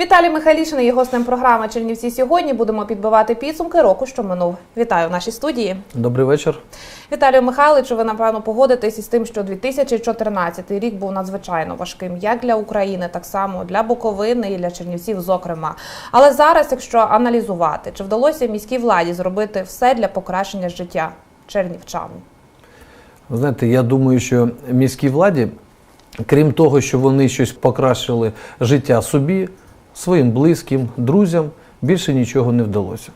Віталій Михайлішин є гостем програми Чернівці сьогодні. Будемо підбивати підсумки року, що минув. Вітаю в нашій студії. Добрий вечір. Віталію Михайловичу, ви напевно погодитесь із тим, що 2014 рік був надзвичайно важким як для України, так само для Буковини і для Чернівців, зокрема. Але зараз, якщо аналізувати, чи вдалося міській владі зробити все для покращення життя чернівчан? Знаєте, я думаю, що міській владі, крім того, що вони щось покращили життя собі, своїм близьким, друзям, більше нічого не вдалося.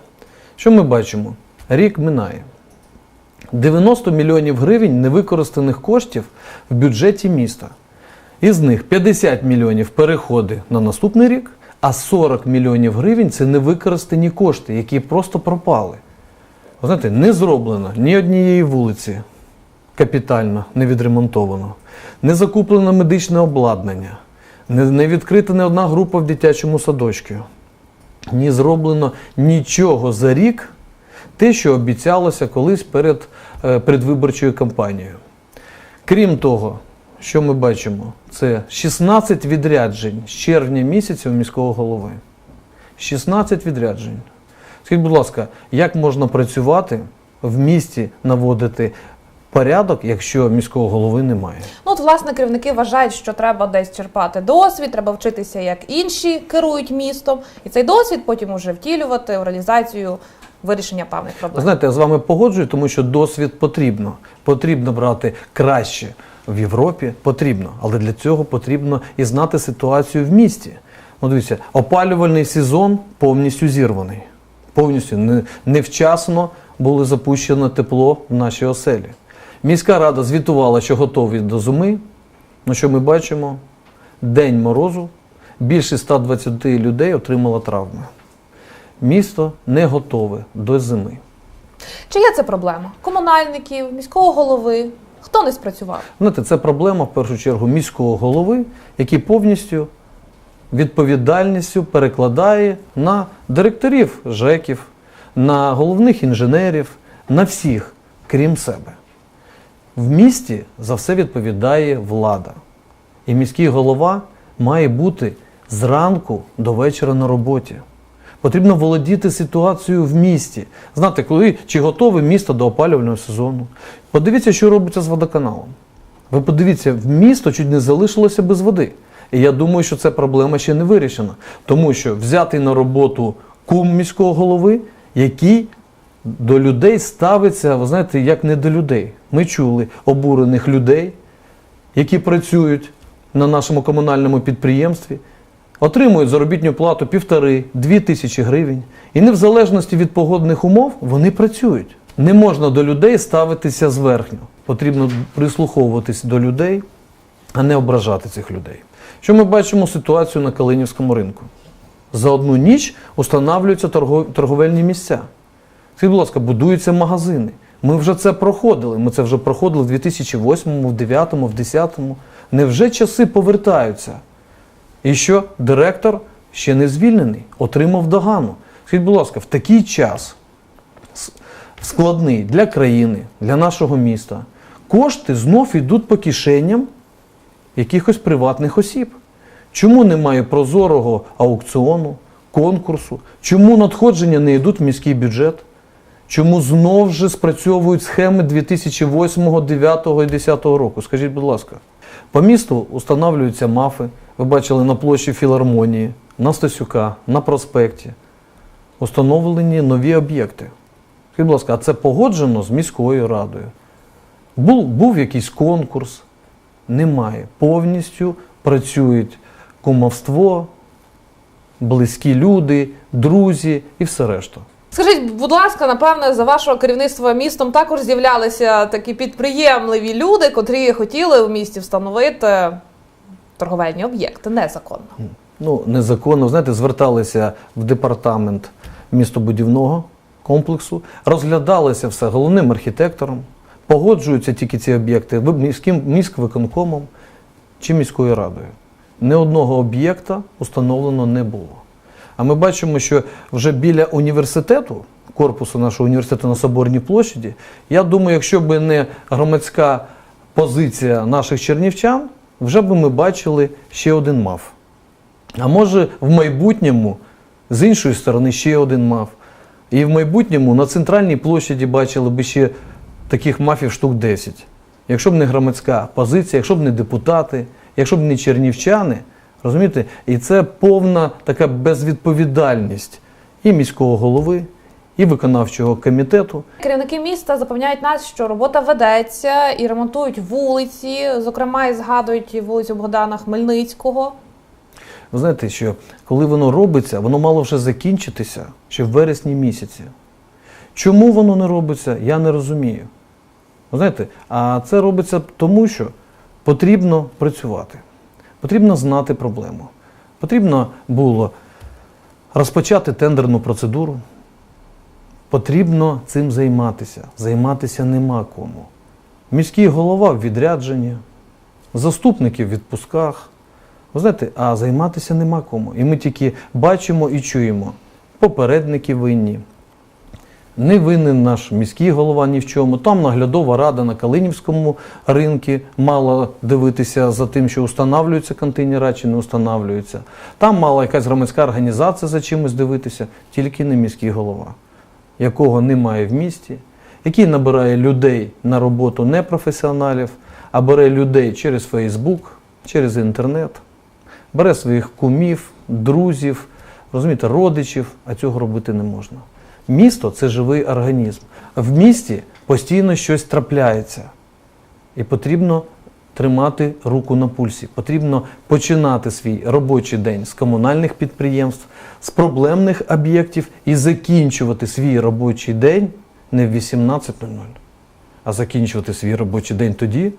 Що ми бачимо? Рік минає. 90 мільйонів гривень невикористаних коштів в бюджеті міста. Із них 50 мільйонів переходи на наступний рік, а 40 мільйонів гривень це невикористані кошти, які просто пропали. Знаєте, не зроблено ні однієї вулиці капітально не відремонтовано, не закуплено медичне обладнання, не, відкрита не одна група в дитячому садочку. Ні зроблено нічого за рік, те, що обіцялося колись перед е, передвиборчою кампанією. Крім того, що ми бачимо, це 16 відряджень з червня місяця у міського голови. 16 відряджень. Скажіть, будь ласка, як можна працювати в місті, наводити порядок, якщо міського голови немає? Ну, от, власне, керівники вважають, що треба десь черпати досвід, треба вчитися, як інші керують містом, і цей досвід потім уже втілювати в реалізацію вирішення певних проблем. знаєте, я з вами погоджую, тому що досвід потрібно. Потрібно брати краще в Європі, потрібно, але для цього потрібно і знати ситуацію в місті. Ну, дивіться, опалювальний сезон повністю зірваний. Повністю не- невчасно було запущено тепло в нашій оселі. Міська рада звітувала, що готові до зими. Ну що ми бачимо? День морозу, більше 120 людей отримало травми. Місто не готове до зими. Чи є це проблема? Комунальників, міського голови? Хто не спрацював? Знаєте, це проблема в першу чергу міського голови, який повністю відповідальністю перекладає на директорів ЖЕКів, на головних інженерів, на всіх, крім себе. В місті за все відповідає влада. І міський голова має бути зранку до вечора на роботі. Потрібно володіти ситуацією в місті, знати, коли чи готове місто до опалювального сезону. Подивіться, що робиться з водоканалом. Ви подивіться, в місто чуть не залишилося без води. І я думаю, що ця проблема ще не вирішена. Тому що взяти на роботу кум міського голови, який до людей ставиться, ви знаєте, як не до людей. Ми чули обурених людей, які працюють на нашому комунальному підприємстві, отримують заробітну плату півтори-дві тисячі гривень. І не в залежності від погодних умов вони працюють. Не можна до людей ставитися зверхньо. Потрібно прислуховуватись до людей, а не ображати цих людей. Що ми бачимо ситуацію на Калинівському ринку? За одну ніч устанавлюються торго- торговельні місця. Скажіть, будь ласка, будуються магазини. Ми вже це проходили. Ми це вже проходили в 2008, в 2009, в 2010. Невже часи повертаються? І що директор ще не звільнений, отримав догану. Скажіть, будь ласка, в такий час складний для країни, для нашого міста, кошти знов йдуть по кишеням якихось приватних осіб. Чому немає прозорого аукціону, конкурсу? Чому надходження не йдуть в міський бюджет? Чому знов же спрацьовують схеми 2008, 2009 і 2010 року? Скажіть, будь ласка. По місту установлюються мафи. Ви бачили на площі філармонії, на Стасюка, на проспекті. Установлені нові об'єкти. Скажіть, будь ласка, а це погоджено з міською радою? Був, був якийсь конкурс? Немає. Повністю працюють кумовство, близькі люди, друзі і все решта. Скажіть, будь ласка, напевне, за вашого керівництва містом також з'являлися такі підприємливі люди, котрі хотіли в місті встановити торговельні об'єкти незаконно. ну, незаконно, знаєте, зверталися в департамент містобудівного комплексу, розглядалося все головним архітектором, погоджуються тільки ці об'єкти міським міськвиконкомом чи міською радою. Ні одного об'єкта установлено не було. А ми бачимо, що вже біля університету, корпусу нашого університету на Соборній площаді, я думаю, якщо б не громадська позиція наших чернівчан, вже би ми бачили ще один МАФ. А може в майбутньому з іншої сторони ще один МАФ. І в майбутньому на центральній площаді бачили б ще таких мафів штук 10. Якщо б не громадська позиція, якщо б не депутати, якщо б не чернівчани, розумієте, і це повна така безвідповідальність і міського голови, і виконавчого комітету. Керівники міста запевняють нас, що робота ведеться і ремонтують вулиці. Зокрема, і згадують вулицю Богдана Хмельницького. Ви знаєте, що коли воно робиться, воно мало вже закінчитися ще в вересні місяці. Чому воно не робиться, я не розумію. Ви знаєте, а це робиться тому, що потрібно працювати, потрібно знати проблему. Потрібно було розпочати тендерну процедуру. Потрібно цим займатися. Займатися нема кому. Міський голова в відрядженні, заступники в відпусках. Ви знаєте, а займатися нема кому. І ми тільки бачимо і чуємо. Попередники винні. Не винен наш міський голова ні в чому. Там наглядова рада на Калинівському ринку мала дивитися за тим, що устанавлюються контейнера чи не устанавлюються. Там мала якась громадська організація за чимось дивитися, тільки не міський голова, якого немає в місті, який набирає людей на роботу не професіоналів, а бере людей через Фейсбук, через інтернет, бере своїх кумів, друзів, розумієте, родичів, а цього робити не можна. Місто це живий організм. В місті постійно щось трапляється. І потрібно тримати руку на пульсі. Потрібно починати свій робочий день з комунальних підприємств, з проблемних об'єктів і закінчувати свій робочий день не в 18.00, а закінчувати свій робочий день тоді,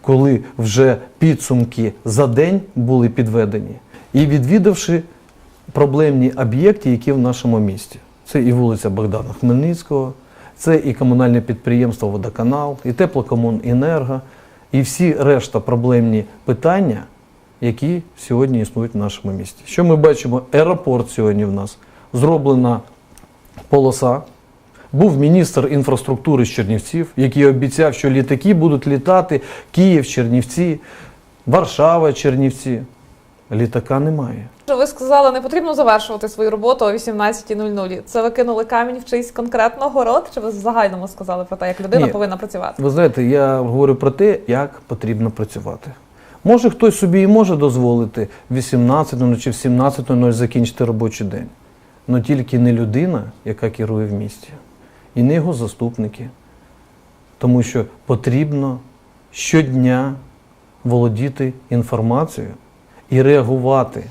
коли вже підсумки за день були підведені, і відвідавши проблемні об'єкти, які в нашому місті. Це і вулиця Богдана Хмельницького, це і комунальне підприємство Водоканал, і Теплокомуненерго, і всі решта проблемні питання, які сьогодні існують в нашому місті. Що ми бачимо? Аеропорт сьогодні в нас зроблена полоса. Був міністр інфраструктури з Чернівців, який обіцяв, що літаки будуть літати Київ, Чернівці, Варшава, Чернівці. Літака немає. Ви сказали, не потрібно завершувати свою роботу о 18.00. Це ви кинули камінь в чийсь конкретно город? Чи ви в загальному сказали про те, як людина Ні. повинна працювати? Ви знаєте, я говорю про те, як потрібно працювати. Може, хтось собі і може дозволити в 18.00 чи в 17.00 закінчити робочий день. але тільки не людина, яка керує в місті, і не його заступники. Тому що потрібно щодня володіти інформацією і реагувати.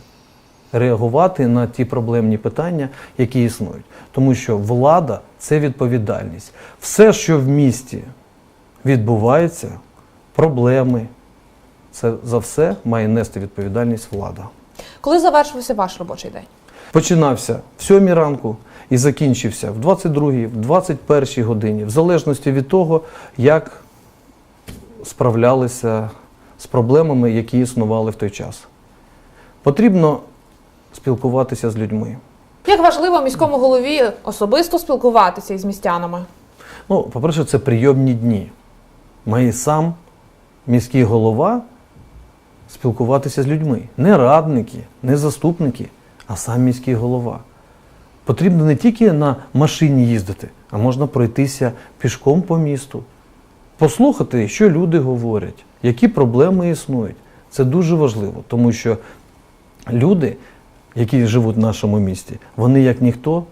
Реагувати на ті проблемні питання, які існують. Тому що влада це відповідальність. Все, що в місті відбувається, проблеми, це за все має нести відповідальність влада. Коли завершився ваш робочий день? Починався в 7 ранку і закінчився в 22, в 21 годині, в залежності від того, як справлялися з проблемами, які існували в той час. Потрібно спілкуватися з людьми. Як важливо міському голові особисто спілкуватися із містянами? Ну, по-перше, це прийомні дні. Має сам міський голова спілкуватися з людьми. Не радники, не заступники, а сам міський голова. Потрібно не тільки на машині їздити, а можна пройтися пішком по місту, послухати, що люди говорять, які проблеми існують. Це дуже важливо, тому що люди, які живуть в нашому місті, вони як ніхто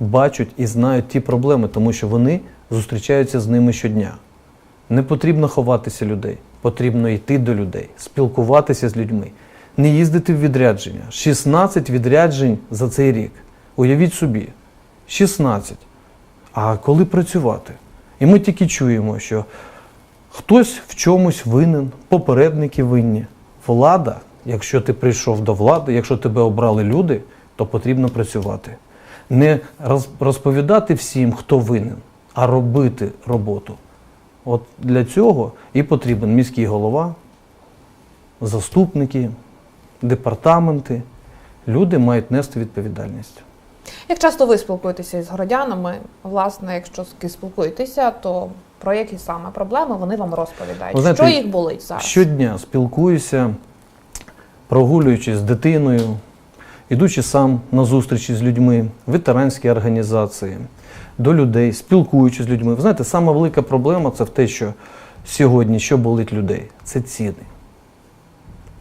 бачать і знають ті проблеми, тому що вони зустрічаються з ними щодня. Не потрібно ховатися людей, потрібно йти до людей, спілкуватися з людьми, не їздити в відрядження. 16 відряджень за цей рік. Уявіть собі, 16. А коли працювати? І ми тільки чуємо, що хтось в чомусь винен, попередники винні. Влада, якщо ти прийшов до влади, якщо тебе обрали люди, то потрібно працювати. Не роз- розповідати всім, хто винен, а робити роботу. От для цього і потрібен міський голова, заступники, департаменти. Люди мають нести відповідальність. Як часто ви спілкуєтеся із городянами? Власне, якщо спілкуєтеся, то Про які саме проблеми вони вам розповідають? Знаєте, що їх болить зараз? Щодня спілкуюся, прогулюючись з дитиною, ідучи сам на зустрічі з людьми, ветеранські організації, до людей, спілкуючись з людьми. Ви знаєте, сама велика проблема це в те, що сьогодні що болить людей? Це ціни.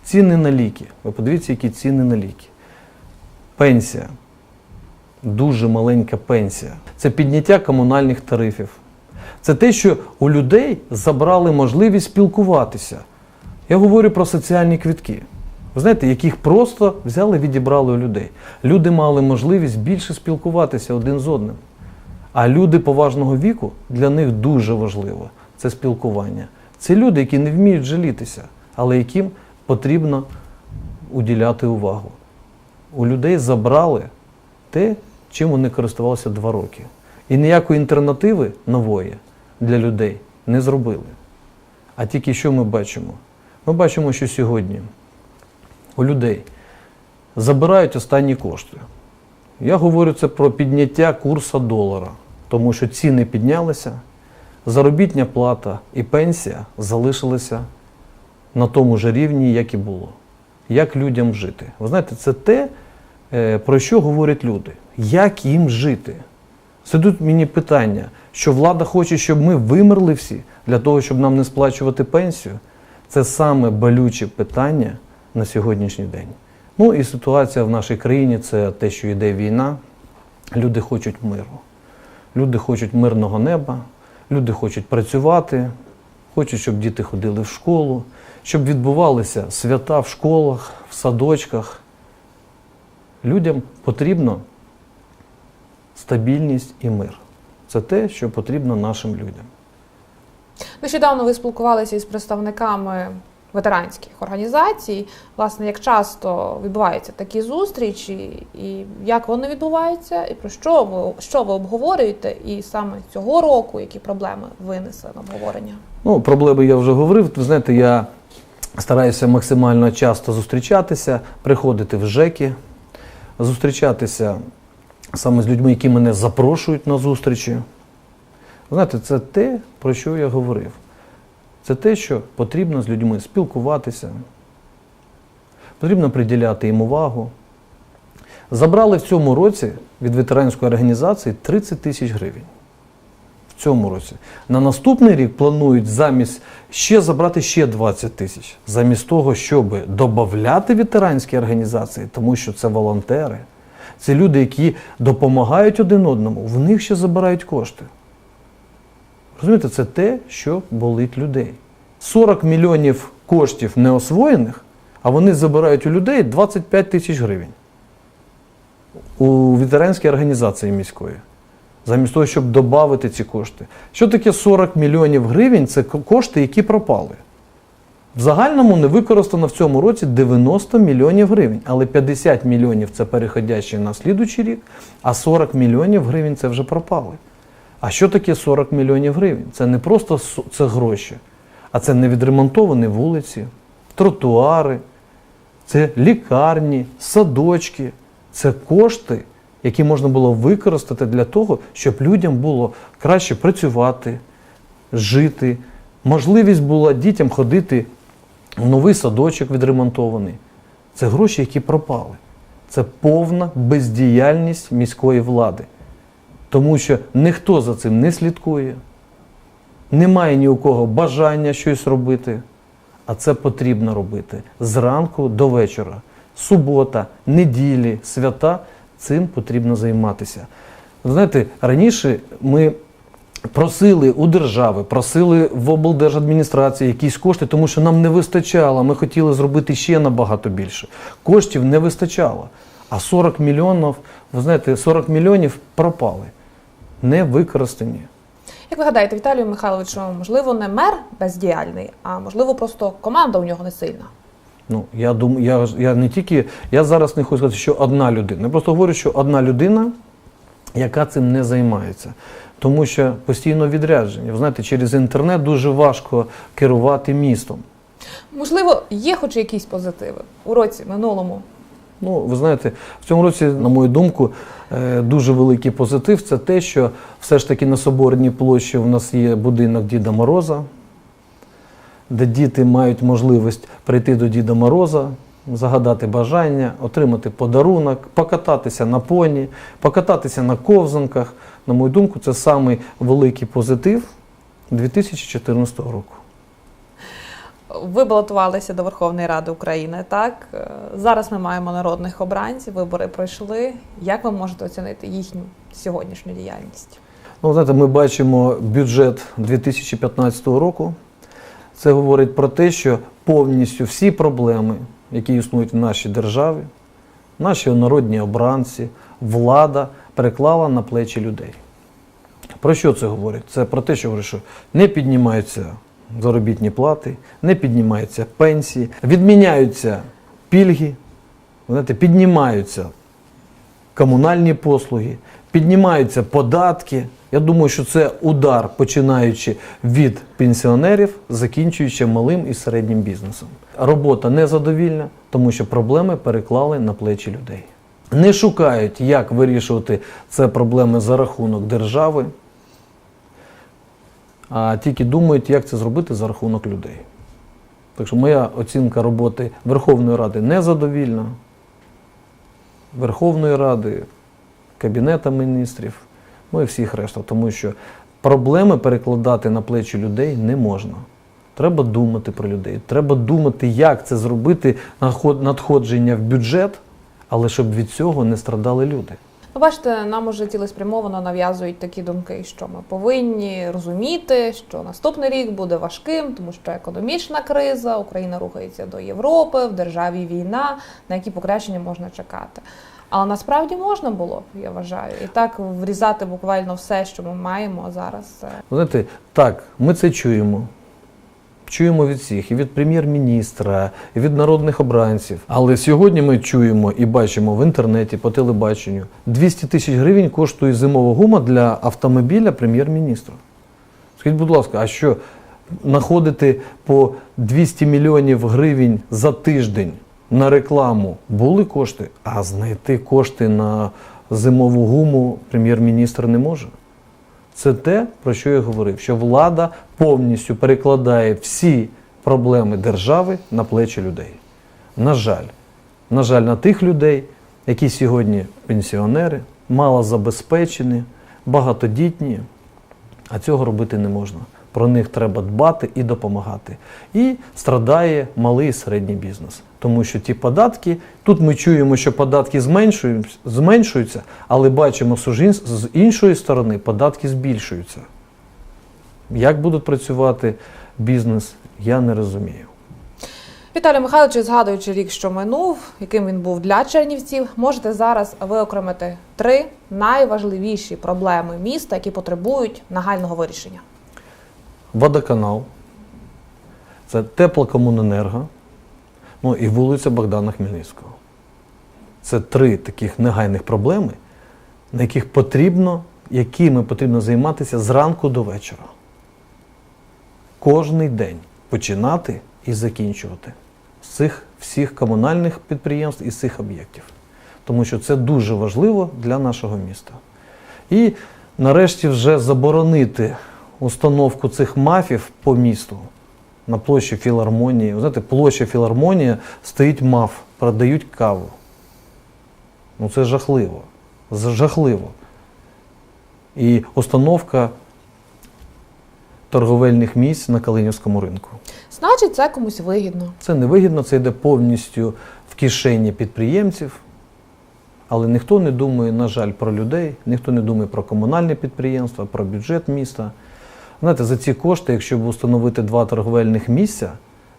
Ціни на ліки. Ви подивіться, які ціни на ліки. Пенсія. Дуже маленька пенсія. Це підняття комунальних тарифів. Це те, що у людей забрали можливість спілкуватися. Я говорю про соціальні квітки. Ви знаєте, яких просто взяли, відібрали у людей. Люди мали можливість більше спілкуватися один з одним. А люди поважного віку для них дуже важливо це спілкування. Це люди, які не вміють жалітися, але яким потрібно уділяти увагу. У людей забрали те, чим вони користувалися два роки. І ніякої альтернативи нової для людей не зробили. А тільки що ми бачимо? Ми бачимо, що сьогодні у людей забирають останні кошти. Я говорю це про підняття курсу долара, тому що ціни піднялися, заробітня плата і пенсія залишилися на тому ж рівні, як і було. Як людям жити? Ви знаєте, це те, е, про що говорять люди. Як їм жити? Задуть мені питання, що влада хоче, щоб ми вимерли всі для того, щоб нам не сплачувати пенсію. Це саме болюче питання на сьогоднішній день. Ну і ситуація в нашій країні це те, що йде війна. Люди хочуть миру. Люди хочуть мирного неба, люди хочуть працювати, хочуть, щоб діти ходили в школу, щоб відбувалися свята в школах, в садочках. Людям потрібно стабільність і мир. Це те, що потрібно нашим людям. Нещодавно ви спілкувалися із представниками ветеранських організацій. Власне, як часто відбуваються такі зустрічі, і як вони відбуваються, і про що ви що ви обговорюєте, і саме цього року які проблеми винесли на обговорення? Ну, проблеми я вже говорив. Ви знаєте, я стараюся максимально часто зустрічатися, приходити в ЖЕКи, зустрічатися саме з людьми, які мене запрошують на зустрічі. Знаєте, це те, про що я говорив. Це те, що потрібно з людьми спілкуватися, потрібно приділяти їм увагу. Забрали в цьому році від ветеранської організації 30 тисяч гривень. В цьому році. На наступний рік планують замість ще забрати ще 20 тисяч. Замість того, щоб додати ветеранські організації, тому що це волонтери, це люди, які допомагають один одному, в них ще забирають кошти. Розумієте, це те, що болить людей. 40 мільйонів коштів неосвоєних, а вони забирають у людей 25 тисяч гривень у ветеранській організації міської. Замість того, щоб додати ці кошти. Що таке 40 мільйонів гривень? Це кошти, які пропали. В загальному не використано в цьому році 90 мільйонів гривень, але 50 мільйонів це переходящі на слідучий рік, а 40 мільйонів гривень це вже пропали. А що таке 40 мільйонів гривень? Це не просто це гроші, а це невідремонтовані вулиці, тротуари, це лікарні, садочки, це кошти, які можна було використати для того, щоб людям було краще працювати, жити. Можливість була дітям ходити в новий садочок відремонтований. Це гроші, які пропали. Це повна бездіяльність міської влади. Тому що ніхто за цим не слідкує, немає ні у кого бажання щось робити, а це потрібно робити зранку до вечора. Субота, неділі, свята цим потрібно займатися. Знаєте, раніше ми просили у держави, просили в облдержадміністрації якісь кошти, тому що нам не вистачало. Ми хотіли зробити ще набагато більше. Коштів не вистачало. А 40 мільйонів, ви знаєте, 40 мільйонів пропали, не використані. Як ви гадаєте, Віталію Михайловичу, можливо, не мер бездіяльний, а можливо, просто команда у нього не сильна? Ну, я думаю, я, я не тільки, я зараз не хочу сказати, що одна людина. Я просто говорю, що одна людина, яка цим не займається. Тому що постійно відрядження. Ви знаєте, через інтернет дуже важко керувати містом. Можливо, є хоч якісь позитиви у році минулому. Ну, ви знаєте, в цьому році, на мою думку, е, дуже великий позитив це те, що все ж таки на Соборній площі у нас є будинок Діда Мороза, де діти мають можливість прийти до Діда Мороза, загадати бажання, отримати подарунок, покататися на поні, покататися на ковзанках. На мою думку, це самий великий позитив 2014 року. Ви балотувалися до Верховної Ради України. Так Е, зараз ми маємо народних обранців. Вибори пройшли. Як ви можете оцінити їхню сьогоднішню діяльність? Ну, знаєте, ми бачимо бюджет 2015 року. Це говорить про те, що повністю всі проблеми, які існують в нашій державі, наші народні обранці, влада переклала на плечі людей. Про що це говорить? Це про те, що говорить, що не піднімаються заробітні плати, не піднімаються пенсії, відміняються пільги, знаєте, піднімаються комунальні послуги, піднімаються податки. Я думаю, що це удар, починаючи від пенсіонерів, закінчуючи малим і середнім бізнесом. Робота незадовільна, тому що проблеми переклали на плечі людей. Не шукають, як вирішувати це проблеми за рахунок держави, а тільки думають, як це зробити за рахунок людей. Так що моя оцінка роботи Верховної Ради незадовільна. Верховної Ради, Кабінета міністрів, ну і всіх решта, тому що проблеми перекладати на плечі людей не можна. Треба думати про людей, треба думати, як це зробити надходження в бюджет, але щоб від цього не страдали люди. Ну, бачите, нам уже цілеспрямовано нав'язують такі думки, що ми повинні розуміти, що наступний рік буде важким, тому що економічна криза, Україна рухається до Європи, в державі війна, на які покращення можна чекати. Але насправді можна було, я вважаю, і так врізати буквально все, що ми маємо зараз. Знаєте, так, ми це чуємо. Чуємо від всіх, і від прем'єр-міністра, і від народних обранців. Але сьогодні ми чуємо і бачимо в інтернеті, по телебаченню, 200 тисяч гривень коштує зимова гума для автомобіля прем'єр-міністра. Скажіть, будь ласка, а що знаходити по 200 мільйонів гривень за тиждень на рекламу були кошти, а знайти кошти на зимову гуму прем'єр-міністр не може? Це те, про що я говорив, що влада повністю перекладає всі проблеми держави на плечі людей. На жаль, на жаль, на тих людей, які сьогодні пенсіонери, малозабезпечені, багатодітні, а цього робити не можна. Про них треба дбати і допомагати. І страдає малий і середній бізнес. Тому що ті податки, тут ми чуємо, що податки зменшуються, але бачимо, що з з іншої сторони податки збільшуються. Як будуть працювати бізнес, я не розумію. Віталій Михайлович, згадуючи рік, що минув, яким він був для чернівців, можете зараз виокремити три найважливіші проблеми міста, які потребують нагального вирішення. Водоканал, це теплокомуненерго, ну і вулиця Богдана Хмельницького. Це три таких негайних проблеми, на яких потрібно, якими потрібно займатися зранку до вечора. Кожний день починати і закінчувати з цих всіх комунальних підприємств і з цих об'єктів. Тому що це дуже важливо для нашого міста. І нарешті вже заборонити установку цих мафів по місту на площі філармонії. Ви знаєте, площа філармонія стоїть маф, продають каву. Ну це жахливо. Жахливо. І установка торговельних місць на Калинівському ринку. Значить, це комусь вигідно. Це невигідно, це йде повністю в кишені підприємців. Але ніхто не думає, на жаль, про людей, ніхто не думає про комунальне підприємства, про бюджет міста. Знаєте, за ці кошти, якщо б установити два торговельних місця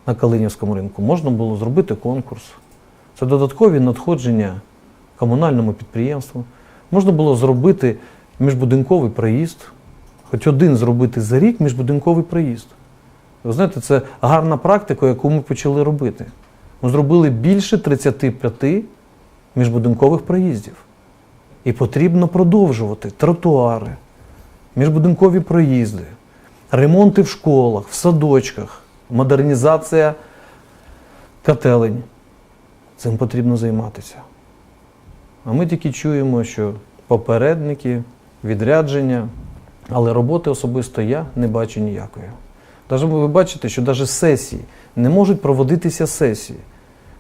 на Калинівському ринку, можна було зробити конкурс. Це додаткові надходження комунальному підприємству. Можна було зробити міжбудинковий проїзд, хоч один зробити за рік міжбудинковий проїзд. Ви знаєте, це гарна практика, яку ми почали робити. Ми зробили більше 35 міжбудинкових проїздів. І потрібно продовжувати тротуари, міжбудинкові проїзди, ремонти в школах, в садочках, модернізація котелень. цим потрібно займатися. А ми тільки чуємо, що попередники, відрядження, але роботи особисто я не бачу ніякої. Даже ви бачите, що навіть сесії не можуть проводитися сесії.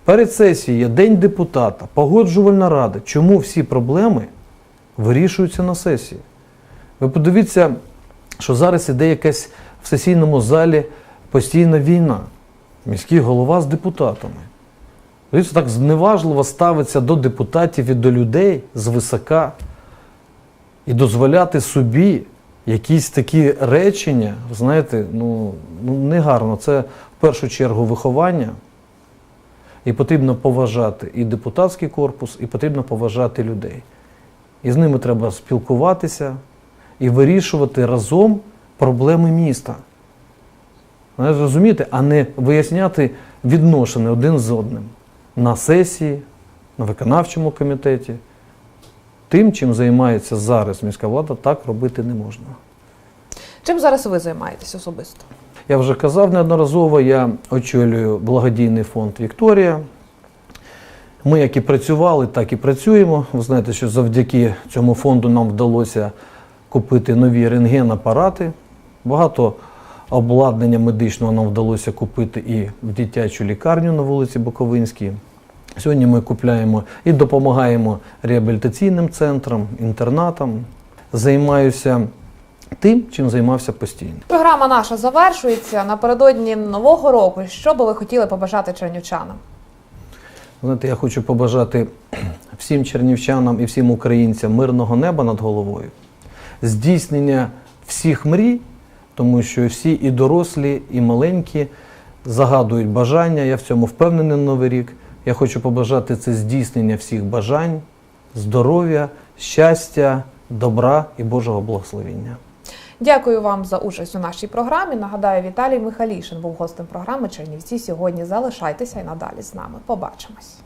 Перед сесією є День депутата, погоджувальна рада. Чому всі проблеми вирішуються на сесії? Ви подивіться, що зараз іде якась в сесійному залі постійна війна. Міський голова з депутатами. Дивіться, так зневажливо ставиться до депутатів і до людей з висока і дозволяти собі якісь такі речення, знаєте, ну, ну негарно. Це в першу чергу виховання. І потрібно поважати і депутатський корпус, і потрібно поважати людей. І з ними треба спілкуватися і вирішувати разом проблеми міста. Розумієте, а не виясняти відношення один з одним на сесії, на виконавчому комітеті. Тим, чим займається зараз міська влада, так робити не можна. Чим зараз ви займаєтесь особисто? Я вже казав неодноразово, я очолюю благодійний фонд Вікторія. Ми як і працювали, так і працюємо. Ви знаєте, що завдяки цьому фонду нам вдалося купити нові рентген-апарати. Багато обладнання медичного нам вдалося купити і в дитячу лікарню на вулиці Буковинській. Сьогодні ми купляємо і допомагаємо реабілітаційним центрам, інтернатам. Займаюся тим, чим займався постійно. Програма наша завершується напередодні нового року. Що би ви хотіли побажати чернівчанам? Знаєте, я хочу побажати всім чернівчанам і всім українцям мирного неба над головою, здійснення всіх мрій, тому що всі і дорослі, і маленькі загадують бажання. Я в цьому впевнений Новий рік. Я хочу побажати це здійснення всіх бажань, здоров'я, щастя, добра і Божого благословення. Дякую вам за участь у нашій програмі. Нагадаю, Віталій Михалішин був гостем програми Чернівці. Сьогодні залишайтеся і надалі з нами. Побачимось.